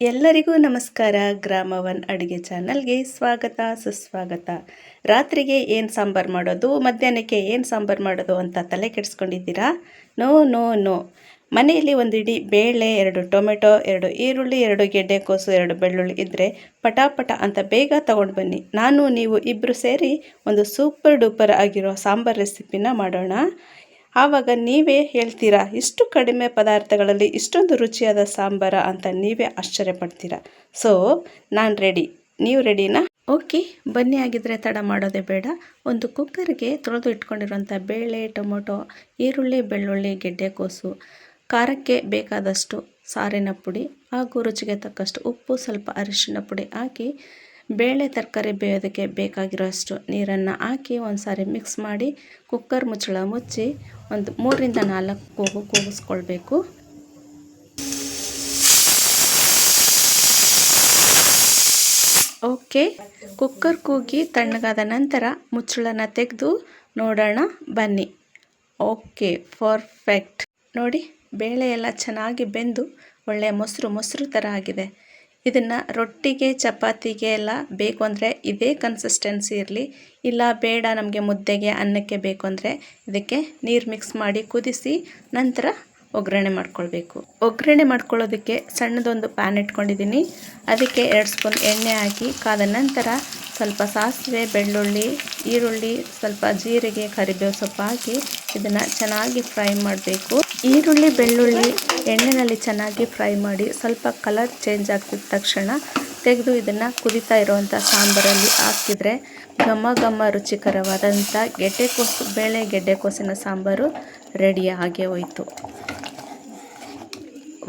ಎಲ್ಲರಿಗೂ ನಮಸ್ಕಾರ. ಗ್ರಾಮ ಒನ್ ಅಡುಗೆ ಚಾನಲ್ಗೆ ಸ್ವಾಗತ, ಸುಸ್ವಾಗತ. ರಾತ್ರಿಗೆ ಏನು ಸಾಂಬಾರು ಮಾಡೋದು, ಮಧ್ಯಾಹ್ನಕ್ಕೆ ಏನು ಸಾಂಬಾರು ಮಾಡೋದು ಅಂತ ತಲೆ ಕೆಡಿಸ್ಕೊಂಡಿದ್ದೀರಾ? No no no. ಮನೆಯಲ್ಲಿ ಒಂದು ಇಡೀ ಬೇಳೆ, ಎರಡು ಟೊಮೆಟೊ, ಎರಡು ಈರುಳ್ಳಿ, ಎರಡು ಗೆಡ್ಡೆಕೋಸು ಎರಡು ಬೆಳ್ಳುಳ್ಳಿ ಇದ್ದರೆ ಪಟಾಪಟ ಅಂತ ಬೇಗ ತಗೊಂಡು ಬನ್ನಿ. ನಾನು, ನೀವು ಇಬ್ಬರು ಸೇರಿ ಒಂದು ಸೂಪರ್ ಡೂಪರ್ ಆಗಿರೋ ಸಾಂಬಾರು ರೆಸಿಪಿನ ಮಾಡೋಣ. ಆವಾಗ ನೀವೇ ಹೇಳ್ತೀರಾ, ಇಷ್ಟು ಕಡಿಮೆ ಪದಾರ್ಥಗಳಲ್ಲಿ ಇಷ್ಟೊಂದು ರುಚಿಯಾದ ಸಾಂಬಾರ ಅಂತ ನೀವೇ ಆಶ್ಚರ್ಯಪಡ್ತೀರಾ? ಸೊ ನಾನು ರೆಡಿ ನೀವು ರೆಡಿನಾ ಓಕೆ ಬನ್ನಿ ಆಗಿದ್ರೆ ತಡ ಮಾಡೋದೇ ಬೇಡ. ಒಂದು ಕುಕ್ಕರ್ಗೆ ತೊಳೆದು ಇಟ್ಕೊಂಡಿರುವಂಥ ಬೇಳೆ, ಟೊಮೊಟೊ, ಈರುಳ್ಳಿ, ಬೆಳ್ಳುಳ್ಳಿ ಗೆಡ್ಡೆಕೋಸು ಖಾರಕ್ಕೆ ಬೇಕಾದಷ್ಟು ಸಾರಿನ ಪುಡಿ ಹಾಗೂ ರುಚಿಗೆ ತಕ್ಕಷ್ಟು ಉಪ್ಪು, ಸ್ವಲ್ಪ ಅರಿಶಿನ ಪುಡಿ ಹಾಕಿ ಬೇಳೆ ತರಕಾರಿ ಬೇಯೋದಕ್ಕೆ ಬೇಕಾಗಿರೋಷ್ಟು ನೀರನ್ನು ಹಾಕಿ ಒಂದು ಸಾರಿ ಮಿಕ್ಸ್ ಮಾಡಿ ಕುಕ್ಕರ್ ಮುಚ್ಚಳ ಮುಚ್ಚಿ ಒಂದು ಮೂರರಿಂದ ನಾಲ್ಕು ಕೂಗು ಕೂಗಿಸ್ಕೊಳ್ಬೇಕು. ಓಕೆ, ಕುಕ್ಕರ್ ಕೂಗಿ ತಣ್ಣಗಾದ ನಂತರ ಮುಚ್ಚಳನ ತೆಗೆದು ನೋಡೋಣ, ಬನ್ನಿ. Okay, perfect. ನೋಡಿ, ಬೇಳೆ ಎಲ್ಲ ಚೆನ್ನಾಗಿ ಬೆಂದು ಒಳ್ಳೆಯ ಮೊಸರು ಮೊಸರು ಥರ ಆಗಿದೆ. ಇದನ್ನು ರೊಟ್ಟಿಗೆ, ಚಪಾತಿಗೆ ಎಲ್ಲ ಬೇಕು ಅಂದರೆ ಇದೇ ಕನ್ಸಿಸ್ಟೆನ್ಸಿ ಇರಲಿ. ಇಲ್ಲ ಬೇಡ ನಮಗೆ ಮುದ್ದೆಗೆ, ಅನ್ನಕ್ಕೆ ಬೇಕು ಅಂದರೆ ಇದಕ್ಕೆ ನೀರು ಮಿಕ್ಸ್ ಮಾಡಿ ಕುದಿಸಿ ನಂತರ ಒಗ್ಗರಣೆ ಮಾಡ್ಕೊಳ್ಬೇಕು. ಒಗ್ಗರಣೆ ಮಾಡ್ಕೊಳ್ಳೋದಕ್ಕೆ ಸಣ್ಣದೊಂದು ಪ್ಯಾನ್ ಇಟ್ಕೊಂಡಿದ್ದೀನಿ. ಅದಕ್ಕೆ ಎರಡು ಸ್ಪೂನ್ ಎಣ್ಣೆ ಹಾಕಿ ಕಾದ ನಂತರ ಸ್ವಲ್ಪ ಸಾಸಿವೆ, ಬೆಳ್ಳುಳ್ಳಿ, ಈರುಳ್ಳಿ, ಸ್ವಲ್ಪ ಜೀರಿಗೆ, ಕರಿಬೇವು ಸೊಪ್ಪು ಹಾಕಿ ಇದನ್ನು ಚೆನ್ನಾಗಿ ಫ್ರೈ ಮಾಡಬೇಕು. ಈರುಳ್ಳಿ, ಬೆಳ್ಳುಳ್ಳಿ ಎಣ್ಣೆಯಲ್ಲಿ ಚೆನ್ನಾಗಿ ಫ್ರೈ ಮಾಡಿ ಸ್ವಲ್ಪ ಕಲರ್ ಚೇಂಜ್ ಆಗ್ತಿದ್ದ ತಕ್ಷಣ ತೆಗೆದು ಇದನ್ನು ಕುದಿತಾ ಇರುವಂಥ ಸಾಂಬಾರಲ್ಲಿ ಹಾಕಿದರೆ ಘಮ ಘಮ ರುಚಿಕರವಾದಂಥ ಗೆಡ್ಡೆಕೋಸು ಬೇಳೆ ಗೆಡ್ಡೆಕೋಸಿನ ಸಾಂಬಾರು ರೆಡಿ ಆಗೇ ಹೋಯಿತು.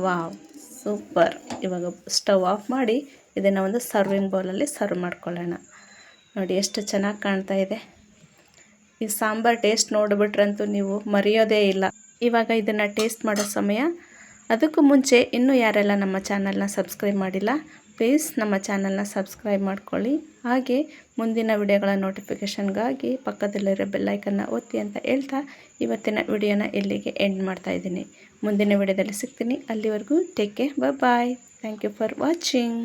Wow, super. ಇವಾಗ ಸ್ಟವ್ ಆಫ್ ಮಾಡಿ ಇದನ್ನು ಒಂದು ಸರ್ವಿಂಗ್ ಬೌಲಲ್ಲಿ ಸರ್ವ್ ಮಾಡ್ಕೊಳ್ಳೋಣ. ನೋಡಿ ಎಷ್ಟು ಚೆನ್ನಾಗಿ ಕಾಣ್ತಾ ಇದೆ. ಈ ಸಾಂಬಾರು ಟೇಸ್ಟ್ ನೋಡಿಬಿಟ್ರಂತೂ ನೀವು ಮರೆಯೋದೇ ಇಲ್ಲ. ಇವಾಗ ಇದನ್ನು ಟೇಸ್ಟ್ ಮಾಡೋ ಸಮಯ. ಅದಕ್ಕೂ ಮುಂಚೆ ಇನ್ನೂ ಯಾರೆಲ್ಲ ನಮ್ಮ ಚಾನಲ್ನ ಸಬ್ಸ್ಕ್ರೈಬ್ ಮಾಡಿಲ್ಲ ಪ್ಲೀಸ್ ನಮ್ಮ ಚಾನಲ್ನ ಸಬ್ಸ್ಕ್ರೈಬ್ ಮಾಡ್ಕೊಳ್ಳಿ. ಹಾಗೆ ಮುಂದಿನ ವಿಡಿಯೋಗಳ ನೋಟಿಫಿಕೇಷನ್ಗಾಗಿ ಪಕ್ಕದಲ್ಲಿರೋ ಬೆಲ್ಲೈಕನ್ನ ಒತ್ತಿ ಅಂತ ಹೇಳ್ತಾ ಇವತ್ತಿನ ವಿಡಿಯೋನ ಇಲ್ಲಿಗೆ ಎಂಡ್ ಮಾಡ್ತಾ ಇದ್ದೀನಿ. ಮುಂದಿನ ವಿಡಿಯೋದಲ್ಲಿ ಸಿಗ್ತೀನಿ. ಅಲ್ಲಿವರೆಗೂ take care bye thank you for watching